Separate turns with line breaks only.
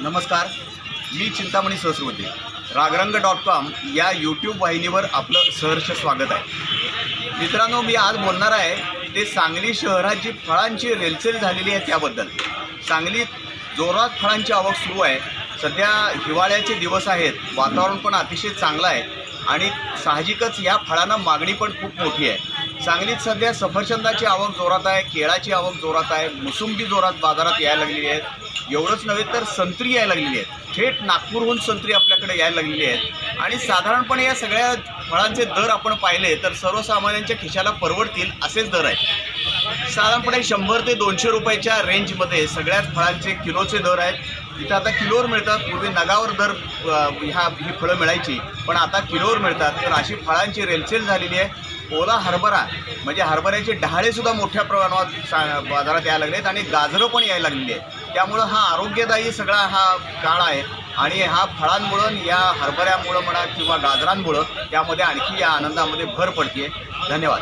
नमस्कार मी Chintamani Sahasravati Ragarang dot com या यूट्यूब वाहिनीवर आपलं सहर्ष स्वागत आहे. मित्रांनो मी आज बोलणार आहे ते सांगली शहरात जी फळांची रेलचेल झालेली आहे त्याबद्दल. सांगलीत जोरात फळांची आवक सुरू आहे. सध्या हिवाळ्याचे दिवस आहेत. वातावरण पण अतिशय चांगलं आहे. आणि साहजिकच या फळांना मागणी पण खूप मोठी आहे. सांगलीत सध्या सफरचंदाची आवक जोरात आहे केळाची आवक जोरात आहे मोसंबी जोरात बाजारात यायला लागलेली आहेत एवढंच नव्हे तर संत्री यायला लागलेली आहेत. थेट नागपूरहून संत्री आपल्याकडे यायला लागलेली आहेत. आणि साधारणपणे या सगळ्या फळांचे दर आपण पाहिले तर सर्वसामान्यांच्या खिशाला परवडतील असेच दर आहेत. साधारणपणे शंभर ते दोनशे रुपयाच्या रेंजमध्ये सगळ्याच फळांचे किलोचे दर आहेत. इथं आता किलोवर मिळतात. पूर्वी नगावर दर ह्या ही फळं मिळायची. पण आता किलोवर मिळतात. तर अशी फळांची रेलचेल झालेली आहे. ओला हरभरा म्हणजे हरभऱ्याचे डहाळेसुद्धा मोठ्या प्रमाणात सा बाजारात यायला लागले आहेत आणि गाजरं पण यायला लागलेली आहे. त्यामुळं हा आरोग्यदायी सगळा हा काळ आहे. आणि हा फळांमुळं या हरभऱ्यामुळं म्हणा किंवा गाजरांमुळं त्यामध्ये आणखी या आनंदामध्ये भर पडते धन्यवाद.